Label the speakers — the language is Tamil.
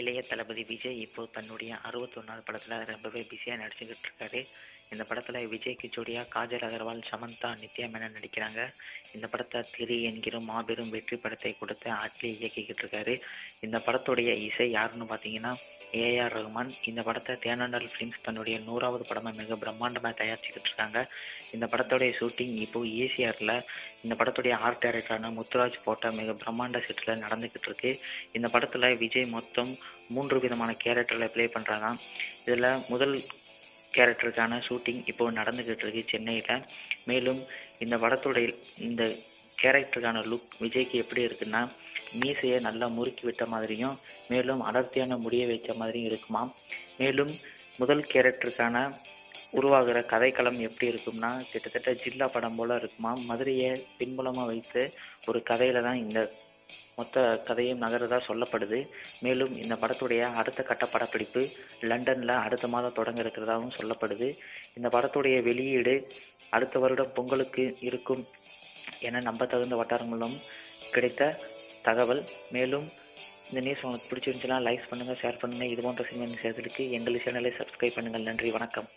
Speaker 1: இளைய தளபதி விஜய் இப்போ தன்னுடைய அறுபத்தொன்னாவது படத்தில் ரொம்பவே பிஸியாக நடிச்சுக்கிட்டு இருக்காரு. இந்த படத்தில் விஜய்க்கு ஜோடியாக காஜல் அகர்வால் சமந்தா நித்யா மேனன் நடிக்கிறாங்க. இந்த படத்தை திரி என்கிற மாபெரும் வெற்றி படத்தை கொடுத்து அட்லி இயக்கிக்கிட்டு இருக்காரு. இந்த படத்துடைய இசை யாருன்னு பார்த்தீங்கன்னா ஏஆர் ரஹ்மான் இந்த படத்தை தேனாண்டல் ஃபிலிம்ஸ் தன்னுடைய நூறாவது படமாக மிக பிரம்மாண்டமாக தயாரிச்சுக்கிட்டு இருக்காங்க. இந்த படத்துடைய ஷூட்டிங் இப்போ ஈசிஆரில் இந்த படத்துடைய ஆர்ட் டைரக்டரான முத்துராஜ் போட்ட மிக பிரம்மாண்ட செட்டில் நடந்துக்கிட்டு இருக்கு. இந்த படத்தில் விஜய் மொத்தம் மூன்று விதமான கேரக்டரில் ப்ளே பண்ணுறாங்க இதில் முதல் கேரக்டருக்கான ஷூட்டிங் இப்போ நடந்துக்கிட்டு இருக்கு சென்னையில். மேலும் இந்த படத்துடைய இந்த கேரக்டருக்கான லுக் விஜய்க்கு எப்படி இருக்குன்னா மீசையை நல்லா முறுக்கி விட்ட மாதிரியும் மேலும் அடர்த்தியான முடியை வைத்த மாதிரியும் இருக்குமா? மேலும் முதல் கேரக்டருக்கான உருவாகிற கதைக்களம் எப்படி இருக்கும்னா கிட்டத்தட்ட ஜில்லா படம் போல் இருக்குமா? மதுரையை பின்புலமாக வைத்து ஒரு கதையில தான் இந்த மொத்த கதையும் நகரதா சொல்லப்படுது. மேலும் இந்த படத்துடைய அடுத்த கட்ட படப்பிடிப்பு லண்டனில் அடுத்த மாதம் தொடங்க இருக்கிறதாகவும் சொல்லப்படுது. இந்த படத்துடைய வெளியீடு அடுத்த வருடம் பொங்கலுக்கு இருக்கும் என நம்ப தகுந்த வட்டாரங்களும் கிடைத்த தகவல். மேலும் இந்த நியூஸ் உங்களுக்கு பிடிச்சிருந்துச்சுன்னா லைக் பண்ணுங்கள் ஷேர் பண்ணுங்கள் இது போன்ற சினிமா நியூஸ் எங்களுக்கு எங்கள் சேனலை சப்ஸ்கிரைப் பண்ணுங்கள். நன்றி வணக்கம்.